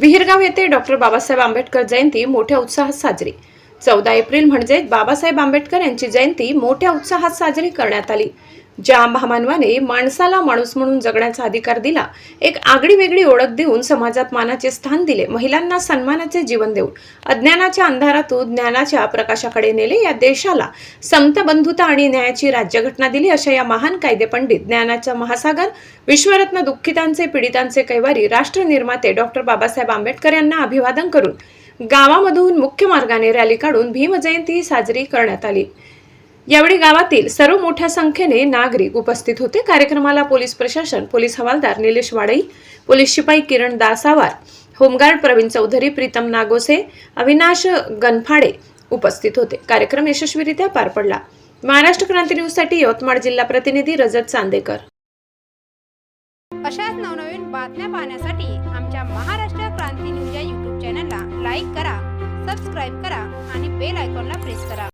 विहिरगाव येथे डॉक्टर बाबासाहेब आंबेडकर जयंती मोठ्या उत्साहात साजरी. चौदा एप्रिल म्हणजे बाबासाहेब आंबेडकर यांची जयंती मोठ्या उत्साहात साजरी करण्यात आली. ज्या महामानवाने माणसाला माणूस म्हणून जगण्याचा अधिकार दिला एक आगळी वेगळी ओळख देऊन समाजात मानाचे स्थान दिले महिलांना सन्मानाचे जीवन देऊन अज्ञानाच्या अंधारातून ज्ञानाच्या प्रकाशाकडे नेले या देशाला समता बंधुता आणि न्यायाची राज्यघटना दिली अशा या महान कायदेपंडित ज्ञानाचा महासागर विश्वरत्न दुःखितांचे पीडितांचे कैवारी राष्ट्र निर्माते डॉक्टर बाबासाहेब आंबेडकर यांना अभिवादन करून गावामधून मुख्य मार्गाने रॅली काढून भीमजयंती साजरी करण्यात आली. यावेळी गावातील सर्व मोठ्या संख्येने नागरिक उपस्थित होते. कार्यक्रमाला पोलीस प्रशासन पोलीस हवालदार निलेश वाडई पोलीस शिपाई किरण दासावार होमगार्ड प्रवीण चौधरी प्रीतम नागोसे अविनाश गनफाडे उपस्थित होते. कार्यक्रम यशस्वीरित्या पार पडला. महाराष्ट्र क्रांती न्यूजसाठी यवतमाळ जिल्हा प्रतिनिधी रजत चांदेकर. अशाच नवनवीन बातम्या पाहण्यासाठी आमच्या महाराष्ट्र क्रांती न्यूज या यूट्यूब चॅनलला लाईक करा सबस्क्राईब करा आणि बेल आयकॉनला प्रेस करा.